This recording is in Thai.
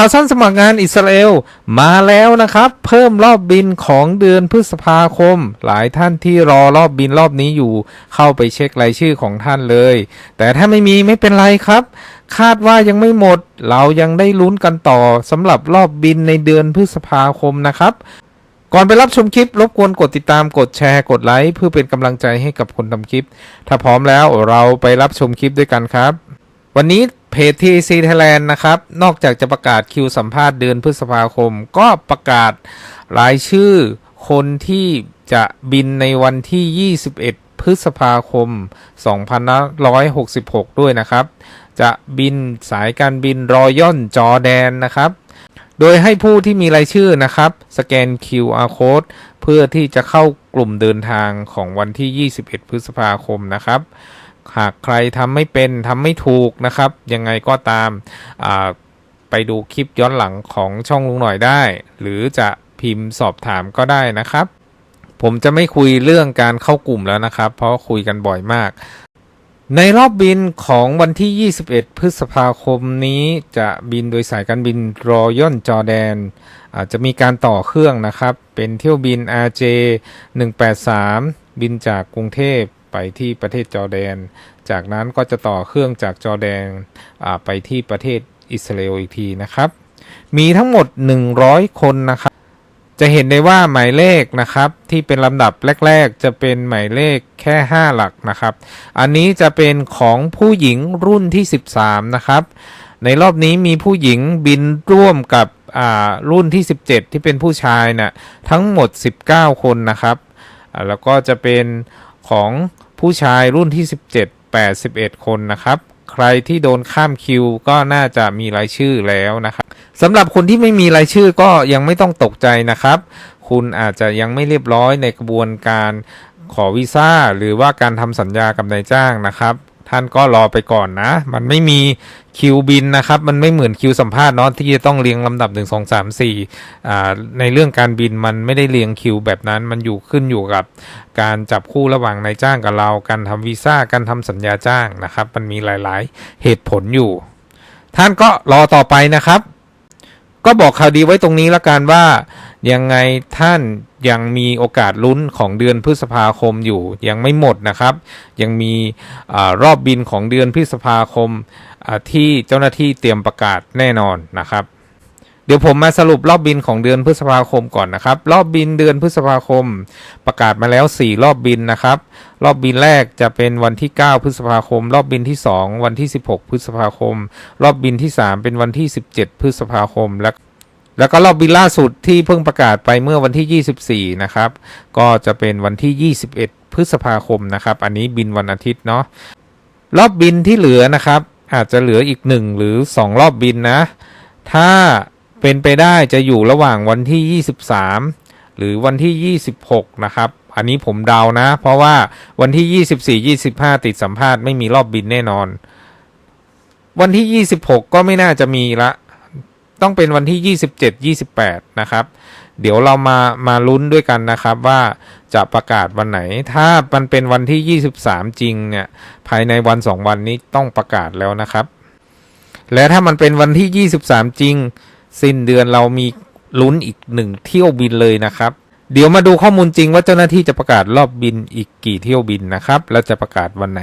ข่าวสั้นสมัครงานอิสราเอลมาแล้วนะครับ เพิ่มรอบบินของเดือนพฤษภาคม หลายท่านที่รอรอบบินรอบนี้อยู่ เข้าไปเช็ครายชื่อของท่านเลย แต่ถ้าไม่มีไม่เป็นไรครับ คาดว่ายังไม่หมด เรายังได้ลุ้นกันต่อสำหรับรอบบินในเดือนพฤษภาคมนะครับก่อนไปรับชมคลิป รบกวนกดติดตามกดแชร์กดไลค์เพื่อเป็นกำลังใจให้กับคนทำคลิป ถ้าพร้อมแล้วเราไปรับชมคลิปด้วยกันครับ วันนี้เพจ TC Thailand นะครับ นอกจากจะประกาศคิวสัมภาษณ์เดือนพฤษภาคม ก็ประกาศรายชื่อคนที่จะบินในวันที่ 21 พฤษภาคม 2566 ด้วยนะครับ จะบินสายการบินรอย่อนจอแดนนะครับ โดยให้ผู้ที่มีรายชื่อนะครับ สแกน QR code เพื่อที่จะเข้ากลุ่มเดินทางของวันที่ 21 พฤษภาคมนะครับ หากใครทำไม่เป็นทำไม่ถูกนะครับ ยังไงก็ตามไปดูคลิปย้อนหลังของช่องลุงหน่อยได้ หรือจะพิมพ์สอบถามก็ได้นะครับ ผมจะไม่คุยเรื่องการเข้ากลุ่มแล้วนะครับ เพราะคุยกันบ่อยมาก ในรอบบินของวันที่ 21 พฤษภาคมนี้จะบินโดยสายการบินรอย่อนจอแดนอาจจะมีการต่อเครื่องนะครับ เป็นเที่ยวบิน RJ 183 บินจากกรุงเทพ ไปที่ประเทศจอร์แดน จากนั้นก็จะต่อเครื่องจากจอร์แดนไปที่ประเทศอิสราเอลอีกทีนะครับ มีทั้งหมด 100 คนนะครับ จะเห็นได้ว่าหมายเลขนะครับที่เป็นลำดับแรก ๆ จะเป็นหมายเลขแค่ 5 หลักนะครับ อันนี้จะเป็นของผู้หญิงรุ่นที่ 13 นะครับ ในรอบนี้มีผู้หญิงบินร่วมกับรุ่นที่ 17 ที่เป็นผู้ชายนะ่ะทั้งหมด 19 คนนะครับ แล้วก็จะเป็น ของผู้ชายรุ่นที่ 17 81 คนนะครับ ใครที่โดนข้ามคิวก็น่าจะมีรายชื่อแล้วนะครับสำหรับคนที่ไม่มีรายชื่อก็ยังไม่ต้องตกใจนะครับ คุณอาจจะยังไม่เรียบร้อยในกระบวนการขอวีซ่าหรือว่าการทำสัญญากับนายจ้างนะครับ ท่านก็รอไปก่อนนะ มันไม่มีคิวบินนะครับ มันไม่เหมือนคิวสัมภาษณ์เนาะที่จะต้องเรียงลำดับ 1 2 3 4อ่าในเรื่องการบินมันไม่ได้เรียงคิวแบบนั้น มันอยู่ขึ้นอยู่กับการจับคู่ระหว่างนายจ้างกับเรา การทำวีซ่า การทำสัญญาจ้างนะครับ มันมีหลาย ๆ เหตุผลอยู่ ท่านก็รอต่อไปนะครับ ก็บอกข่าวดีไว้ตรงนี้ละกันว่ายังไงท่าน ยังมีโอกาสลุ้นของเดือนพฤษภาคมอยู่ยังไม่หมดนะครับ ยังมีอรอบบินของเดือนพฤษภาคมที่เจ้าหน้าที่เตรียมประกาศแน่นอนนะครับ เดี๋ยวผมมาสรุปรอบบินของเดือนพฤษภาคมก่อนนะครับ รอบบินเดือนพฤษภาคม ประกาศมาแล้ว 4 รอบบินนะครับ รอบบินแรกจะเป็นวันที่ 9 พฤษภาคม รอบบินที่ 2 วันที่ 16 พฤษภาคม รอบบินที่ 3 เป็นวันที่ 17 พฤษภาคมและ แล้วก็รอบบินล่าสุดที่เพิ่งประกาศไปเมื่อวันที่ 24 นะครับ ก็จะเป็นวันที่ 21 พฤษภาคมนะครับ อันนี้บินวันอาทิตย์เนาะรอบบินที่เหลือนะครับ อาจจะเหลืออีกหนึ่งหรือ 2 รอบบินนะ ถ้าเป็นไปได้จะอยู่ระหว่างวันที่ 23 หรือวันที่ 26 นะครับอันนี้ผมเดานะ เพราะว่าวันที่ 24 25 ติดสัมภาษณ์ไม่มีรอบบินแน่นอน วันที่ 26 ก็ไม่น่าจะมีละ ต้องเป็นวันที่ 27 28 นะครับ เดี๋ยวเรามามาลุ้นด้วยกันนะครับว่าจะประกาศวันไหน ถ้ามันเป็นวันที่ 23 จริงเนี่ยภายในวัน 2 วันนี้ต้องประกาศแล้วนะครับ และถ้ามันเป็นวันที่ 23 จริง สิ้นเดือนเรามีลุ้นอีกหนึ่งเที่ยวบินเลยนะครับ เดี๋ยวมาดูข้อมูลจริงว่าเจ้าหน้าที่จะประกาศรอบบินอีกกี่เที่ยวบินนะครับ และจะประกาศวันไหน